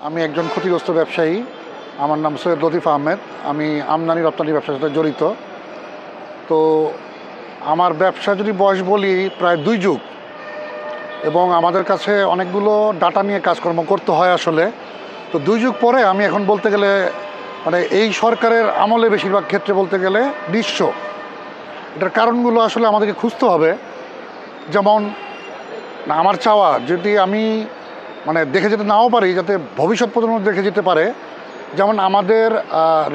আমি একজন ক্ষতিগ্রস্ত ব্যবসায়ী। আমার নাম সৈয়দ লতিফ আহমেদ। আমি আমদানি রপ্তানি ব্যবসার সাথে জড়িত। তো আমার ব্যবসা যদি বয়স বলি, প্রায় দুই যুগ। এবং আমাদের কাছে অনেকগুলো ডাটা নিয়ে কাজকর্ম করতে হয় আসলে। তো দুই যুগ পরে আমি এখন বলতে গেলে মানে এই সরকারের আমলে বেশিরভাগ ক্ষেত্রে বলতে গেলে নিঃস্ব। এটার কারণগুলো আসলে আমাদেরকে খুঁজতে হবে। যেমন, আমার চাওয়া, যদি আমি মানে দেখে যেতে নাও পারি, যাতে ভবিষ্যৎ প্রজন্ম দেখে যেতে পারে। যেমন আমাদের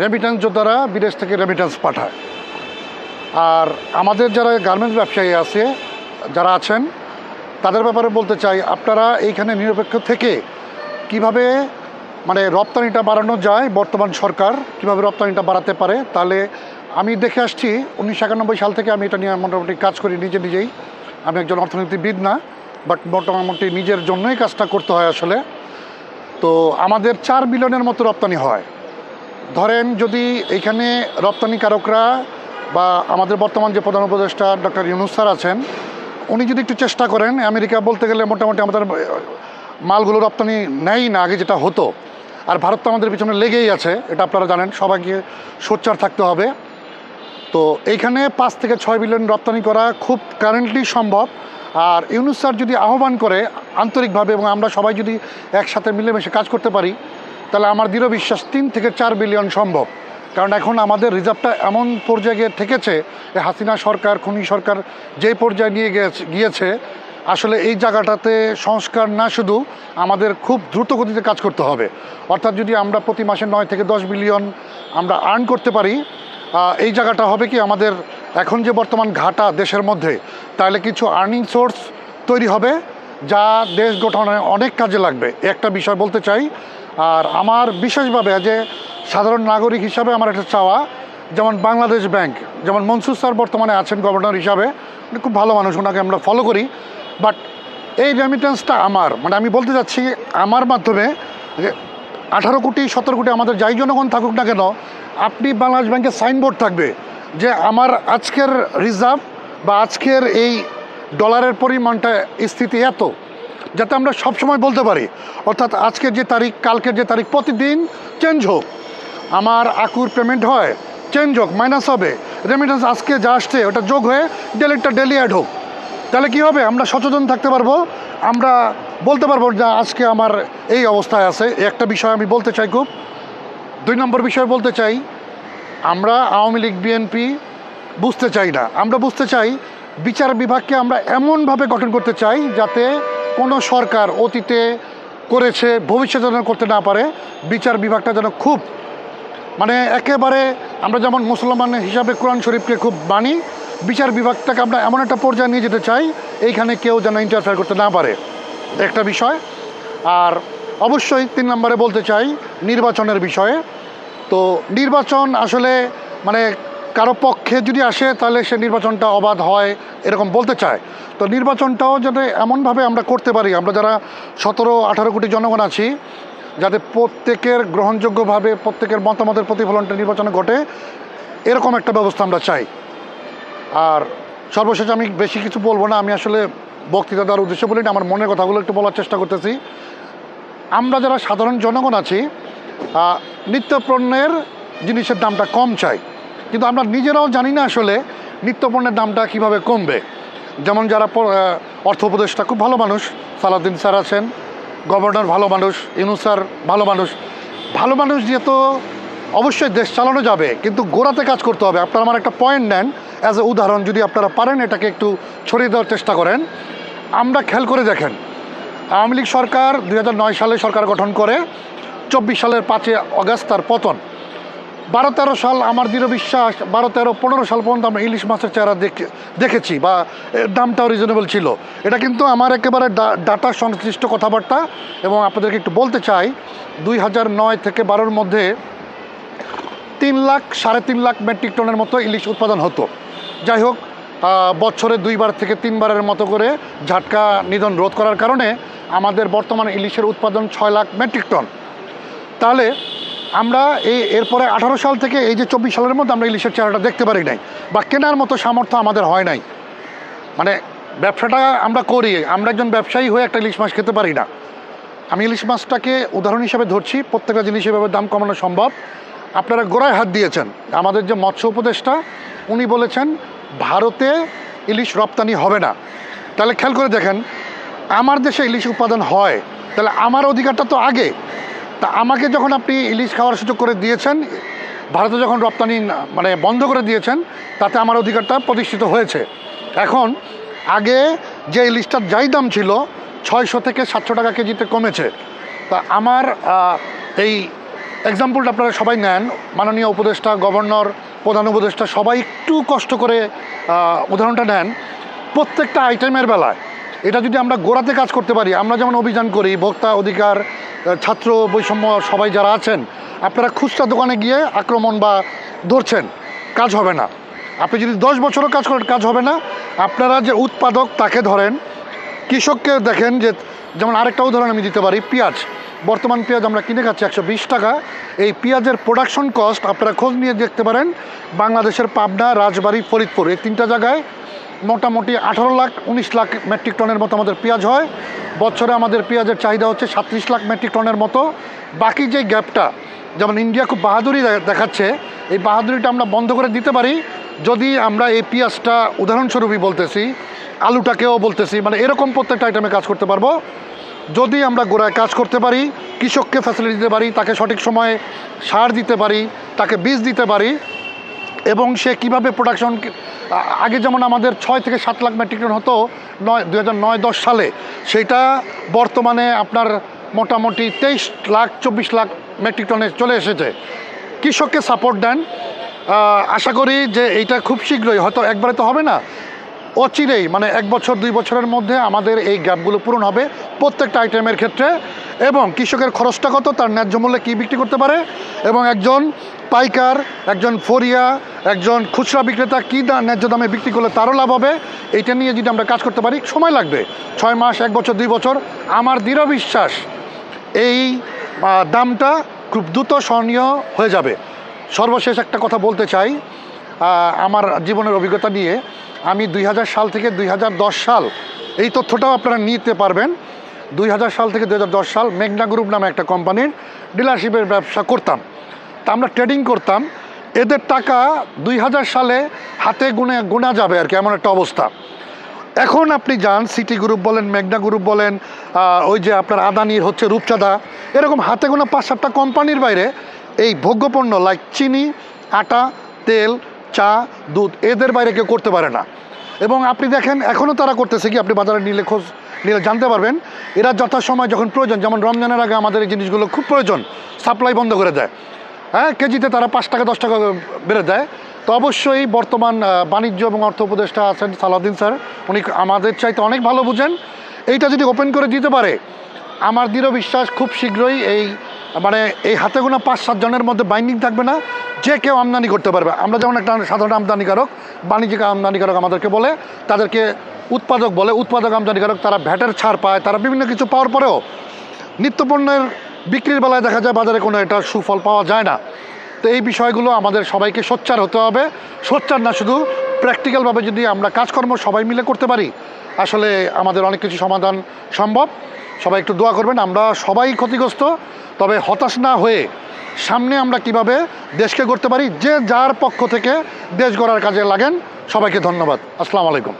রেমিটেন্স যোদ্ধারা বিদেশ থেকে রেমিটেন্স পাঠায়। আর আমাদের যারা গার্মেন্টস ব্যবসায়ী আছে, যারা আছেন, তাদের ব্যাপারে বলতে চাই, আপনারা এইখানে নিরপেক্ষ থেকে কীভাবে মানে রপ্তানিটা বাড়ানো যায়, বর্তমান সরকার কীভাবে রপ্তানিটা বাড়াতে পারে, তাহলে আমি দেখে আসছি, উনিশশো একানব্বই সাল থেকে আমি এটা নিয়ে মোটামুটি কাজ করি নিজে নিজেই। আমি একজন অর্থনীতিবিদ না। বাট মোটামুটি নিজের জন্যই কাজটা করতে হয় আসলে। তো আমাদের চার বিলিয়নের মতো রপ্তানি হয়। ধরেন যদি এখানে রপ্তানিকারকরা বা আমাদের বর্তমান যে প্রধান উপদেষ্টা ডক্টর ইউনুস স্যার আছেন, উনি যদি একটু চেষ্টা করেন, আমেরিকা বলতে গেলে মোটামুটি আমাদের মালগুলো রপ্তানি নেয় না, আগে যেটা হতো। আর ভারত তো আমাদের পিছনে লেগেই আছে, এটা আপনারা জানেন, সবাইকে সোচ্চার থাকতে হবে। তো এইখানে পাঁচ থেকে ছয় বিলিয়ন রপ্তানি করা খুব কারেন্টলি সম্ভব। আর ইউনুস স্যার যদি আহ্বান করে আন্তরিকভাবে এবং আমরা সবাই যদি একসাথে মিলেমিশে কাজ করতে পারি, তাহলে আমার দৃঢ় বিশ্বাস তিন থেকে চার বিলিয়ন সম্ভব। কারণ এখন আমাদের রিজার্ভটা এমন পর্যায়ে থেকেছে যে হাসিনা সরকার, খুনি সরকার যে পর্যায়ে নিয়ে গিয়েছে গিয়েছে, আসলে এই জায়গাটাতে সংস্কার না শুধু আমাদের খুব দ্রুত গতিতে কাজ করতে হবে। অর্থাৎ যদি আমরা প্রতি মাসে নয় থেকে দশ বিলিয়ন আমরা আর্ন করতে পারি এই জায়গাটা হবে কি আমাদের এখন যে বর্তমান ঘাটা দেশের মধ্যে, তাহলে কিছু আর্নিং সোর্স তৈরি হবে যা দেশ গঠনে অনেক কাজে লাগবে। একটা বিষয় বলতে চাই, আর আমার বিশেষভাবে যে সাধারণ নাগরিক হিসাবে আমার একটা চাওয়া, যেমন বাংলাদেশ ব্যাংক, যেমন মনসুর স্যার বর্তমানে আছেন গভর্নর হিসাবে খুব ভালো মানুষ ওনাকে আমরা ফলো করি। বাট এই রেমিটেন্সটা আমার মানে আমি বলতে চাচ্ছি আমার মাধ্যমে যে আঠারো কোটি, সতেরো কোটি আমাদের যাই জনগণ থাকুক না কেন, আপনি বাংলাদেশ ব্যাংকের সাইনবোর্ড থাকবে। যে আমার আজকের রিজার্ভ বা আজকের এই ডলারের পরিমাণটা স্থিতি এত, যাতে আমরা সবসময় বলতে পারি, অর্থাৎ আজকের যে তারিখ, কালকের যে তারিখ, প্রতিদিন চেঞ্জ হোক। আমার আকুর পেমেন্ট হয় চেঞ্জ হোক মাইনাস হবে। রেমিটেন্স আজকে যা আসছে, ওটা যোগ হয়ে ডেলিটা ডেলি অ্যাড হোক। তাহলে কি হবে? আমরা সচেতন থাকতে পারব। আমরা বলতে পারব যে আজকে আমার এই অবস্থায় আছে। একটা বিষয় আমি বলতে চাই খুব। দুই নম্বর বিষয় বলতে চাই আমরা আওয়ামী লীগ, বিএনপি বুঝতে চাই না। আমরা বুঝতে চাই বিচার বিভাগকে আমরা এমনভাবে গঠন করতে চাই যাতে কোনো সরকার অতীতে করেছে ভবিষ্যতে যেন করতে না পারে। বিচার বিভাগটা যেন খুব মানে একেবারে আমরা যেমন মুসলমান হিসাবে কোরআন শরীফকে খুব মানি, বিচার বিভাগটাকে আমরা এমন একটা পর্যায়ে নিয়ে যেতে চাই, এইখানে কেউ যেন ইন্টারফেয়ার করতে না পারে। একটা বিষয়। আর অবশ্যই তিন নম্বরে বলতে চাই, নির্বাচনের বিষয়ে। তো নির্বাচন আসলে মানে কারও পক্ষে যদি আসে, তাহলে সে নির্বাচনটা অবাধ হয়, এরকম বলতে চায়। তো নির্বাচনটাও যাতে এমনভাবে আমরা করতে পারি, আমরা যারা সতেরো, আঠারো কোটি জনগণ আছি, যাতে প্রত্যেকের গ্রহণযোগ্যভাবে, প্রত্যেকের মতামতের প্রতিফলনটা নির্বাচনে ঘটে, এরকম একটা ব্যবস্থা আমরা চাই। আর সর্বশেষ আমি বেশি কিছু বলব না, আমি আসলে বক্তৃতা দেওয়ার উদ্দেশ্য বলি না, আমার মনের কথাগুলো একটু বলার চেষ্টা করতেছি। আমরা যারা সাধারণ জনগণ আছি নিত্যপণ্যের জিনিসের দামটা কম চাই। কিন্তু আমরা নিজেরাও জানি না আসলে নিত্যপণ্যের দামটা কীভাবে কমবে। যেমন যারা অর্থ উপদেষ্টা, খুব ভালো মানুষ, সালাউদ্দিন স্যার আছেন, গভর্নর ভালো মানুষ ইনু স্যার ভালো মানুষ। ভালো মানুষ যেহেতু অবশ্যই দেশ চালানো যাবে, কিন্তু গোড়াতে কাজ করতে হবে। আপনারা আমার একটা পয়েন্ট নেন অ্যাজ এ উদাহরণ, যদি আপনারা পারেন এটাকে একটু ছড়িয়ে দেওয়ার চেষ্টা করেন। আমরা খেয়াল করে দেখেন, আওয়ামী লীগ সরকার দু হাজার নয় সালে সরকার গঠন করে চব্বিশ সালের পাঁচই অগাস্ট তার পতন। বারো তেরো সাল আমার দৃঢ় বিশ্বাস, বারো তেরো পনেরো সাল পর্যন্ত আমরা ইলিশ মাছের চেহারা দেখে, দেখেছি বা দামটাও রিজনেবল ছিল। এটা কিন্তু আমার একেবারে ডাটা সংশ্লিষ্ট কথাবার্তা এবং আপনাদেরকে একটু বলতে চাই, দুই হাজার নয় থেকে বারোর মধ্যে তিন লাখ, সাড়ে তিন লাখ মেট্রিক টনের মতো ইলিশ উৎপাদন হতো। যাই হোক বছরে দুইবার থেকে তিনবারের মতো করে ঝাটকা নিধন রোধ করার কারণে আমাদের বর্তমানে ইলিশের উৎপাদন ছয় লাখ মেট্রিক টন। তাহলে আমরা এই এরপরে আঠারো সাল থেকে এই যে চব্বিশ সালের মধ্যে আমরা ইলিশের চেহারাটা দেখতে পারি নাই বা কেনার মতো সামর্থ্য আমাদের হয় নাই। মানে ব্যবসাটা আমরা করি, আমরা একজন ব্যবসায়ী হয়ে একটা ইলিশ মাছ খেতে পারি না। আমি ইলিশ মাছটাকে উদাহরণ হিসেবে ধরছি, প্রত্যেকটা জিনিস এভাবে দাম কমানো সম্ভব। আপনারা গোড়ায় হাত দিয়েছেন। আমাদের যে মৎস্য উপদেষ্টা, উনি বলেছেন, ভারতে ইলিশ রপ্তানি হবে না। তাহলে খেয়াল করে দেখেন, আমার দেশে ইলিশ উৎপাদন হয়, তাহলে আমার অধিকারটা তো আগে। তা আমাকে যখন আপনি ইলিশ খাওয়ার সুযোগ করে দিয়েছেন, ভারতে যখন রপ্তানি মানে বন্ধ করে দিয়েছেন, তাতে আমার অধিকারটা প্রতিষ্ঠিত হয়েছে। এখন আগে যে ইলিশটার যাই দাম ছিল, ছয়শো থেকে সাতশো টাকা কেজিতে কমেছে। তা আমার এই এক্সাম্পলটা আপনারা সবাই নেন। মাননীয় উপদেষ্টা গভর্নর প্রধান উপদেষ্টা সবাই একটু কষ্ট করে উদাহরণটা নেন। প্রত্যেকটা আইটেমের বেলায় এটা যদি আমরা গোড়াতে কাজ করতে পারি, আমরা যেমন অভিযান করি ভোক্তা অধিকার ছাত্র, বৈষম্য, সবাই যারা আছেন, আপনারা খুচরা দোকানে গিয়ে আক্রমণ বা ধরছেন, কাজ হবে না। আপনি যদি দশ বছরও কাজ করেন, কাজ হবে না। আপনারা যে উৎপাদক, তাকে ধরেন, কৃষককে দেখেন যে, যেমন আরেকটা উদাহরণ আমি দিতে পারি, পেঁয়াজ। বর্তমান পেঁয়াজ আমরা কিনে খাচ্ছি একশো বিশ টাকা। এই পেঁয়াজের প্রোডাকশন কস্ট আপনারা খোঁজ নিয়ে দেখতে পারেন, বাংলাদেশের পাবনা, রাজবাড়ী, ফরিদপুর, এই তিনটা জায়গায় মোটামুটি আঠারো লাখ, উনিশ লাখ মেট্রিক টনের মতো আমাদের পেঁয়াজ হয়। বছরে আমাদের পেঁয়াজের চাহিদা হচ্ছে সাতত্রিশ লাখ মেট্রিক টনের মতো। বাকি যে গ্যাপটা, যেমন ইন্ডিয়া খুব বাহাদুরি দেখাচ্ছে, এই বাহাদুরিটা আমরা বন্ধ করে দিতে পারি। যদি আমরা এই পেঁয়াজটা উদাহরণস্বরূপই বলতেছি, আলুটাকেও বলতেছি মানে এরকম প্রত্যেকটা আইটেমে কাজ করতে পারব। যদি আমরা গোড়ায় কাজ করতে পারি, কৃষককে ফ্যাসিলিটি দিতে পারি, তাকে সঠিক সময়ে সার দিতে পারি, তাকে বীজ দিতে পারি এবং সে কীভাবে প্রোডাকশন আগে যেমন আমাদের ছয় থেকে সাত লাখ মেট্রিক টন হতো, নয় দু হাজার নয়, দশ সালে, সেটা বর্তমানে আপনার মোটামুটি তেইশ লাখ, চব্বিশ লাখ মেট্রিক টনে চলে এসেছে। কৃষককে সাপোর্ট দেন। আশা করি যে এইটা খুব শীঘ্রই, হয়তো একবারে তো হবে না, অচিরেই মানে এক বছর, দুই বছরের মধ্যে আমাদের এই গ্যাপগুলো পূরণ হবে প্রত্যেকটা আইটেমের ক্ষেত্রে। এবং কৃষকের খরচটা কত, তার ন্যায্য মূল্যে কী বিক্রি করতে পারে? এবং একজন পাইকার, একজন ফরিয়া একজন খুচরা বিক্রেতা কী দা ন্যায্য দামে বিক্রি করলে তারও লাভ হবে? এইটা নিয়ে যদি আমরা কাজ করতে পারি, সময় লাগবে। ছয় মাস, এক বছর, দুই বছর, আমার দৃঢ় বিশ্বাস এই দামটা খুব দ্রুত স্মরণীয় হয়ে যাবে। সর্বশেষ একটা কথা বলতে চাই আমার জীবনের অভিজ্ঞতা নিয়ে। আমি দুই হাজার সাল থেকে দুই হাজার দশ সাল, এই তথ্যটাও আপনারা নিতে পারবেন। দুই হাজার সাল থেকে দুই হাজার দশ সাল মেঘনা গ্রুপ নামে একটা কোম্পানির ডিলারশিপের ব্যবসা করতাম। তা আমরা ট্রেডিং করতাম। এদের টাকা দুই হাজার সালে হাতে গুনে, গোনা যাবে আর কি, এমন একটা অবস্থা। এখন আপনি যান সিটি গ্রুপ বলেন মেঘনা গ্রুপ বলেন ওই যে আপনার আদানির হচ্ছে রূপচাঁদা, এরকম হাতে গোনা পাঁচ সাতটা কোম্পানির বাইরে এই ভোগ্যপণ্য লাইক চিনি, আটা, তেল, চা, দুধ, এদের বাইরে কেউ করতে পারে না। এবং আপনি দেখেন এখনও তারা করতেছে কি, আপনি বাজারে নিলে খোঁজ, নিলে জানতে পারবেন, এরা যথাসময় যখন প্রয়োজন, যেমন রমজানের আগে আমাদের এই জিনিসগুলো খুব প্রয়োজন সাপ্লাই বন্ধ করে দেয়। হ্যাঁ কেজিতে তারা পাঁচ টাকা, দশ টাকা বেড়ে দেয়। তো অবশ্যই বর্তমান বাণিজ্য এবং অর্থ উপদেষ্টা আছেন সালাউদ্দিন স্যার। উনি আমাদের চাইতে অনেক ভালো বুঝেন। এইটা যদি ওপেন করে দিতে পারে, আমার দৃঢ় বিশ্বাস খুব শীঘ্রই এই মানে এই হাতে গোনা পাঁচ সাতজনের মধ্যে বাইন্ডিং থাকবে না। যে কেউ আমদানি করতে পারবে। আমরা যেমন একটা সাধারণ আমদানিকারক, বাণিজ্যিক আমদানিকারক আমাদেরকে বলে, তাদেরকে উৎপাদক বলে, উৎপাদক আমদানিকারক তারা ভ্যাটের ছাড় পায়, তারা বিভিন্ন কিছু পাওয়ার পরেও নিত্যপণ্যের বিক্রির বেলায় দেখা যায় বাজারে কোনো এটা সুফল পাওয়া যায় না। তো এই বিষয়গুলো আমাদের সবাইকে সোচ্চার হতে হবে। সোচ্চার না, শুধু প্র্যাকটিক্যালভাবে যদি আমরা কাজকর্ম সবাই মিলে করতে পারি, আসলে আমাদের অনেক কিছু সমাধান সম্ভব। সবাই একটু দোয়া করবেন, আমরা সবাই ক্ষতিগ্রস্ত, তবে হতাশ না হয়ে সামনে আমরা কীভাবে দেশকে গড়তে পারি, যে যার পক্ষ থেকে দেশ গড়ার কাজে লাগেন, সবাইকে ধন্যবাদ। আসসালামু আলাইকুম।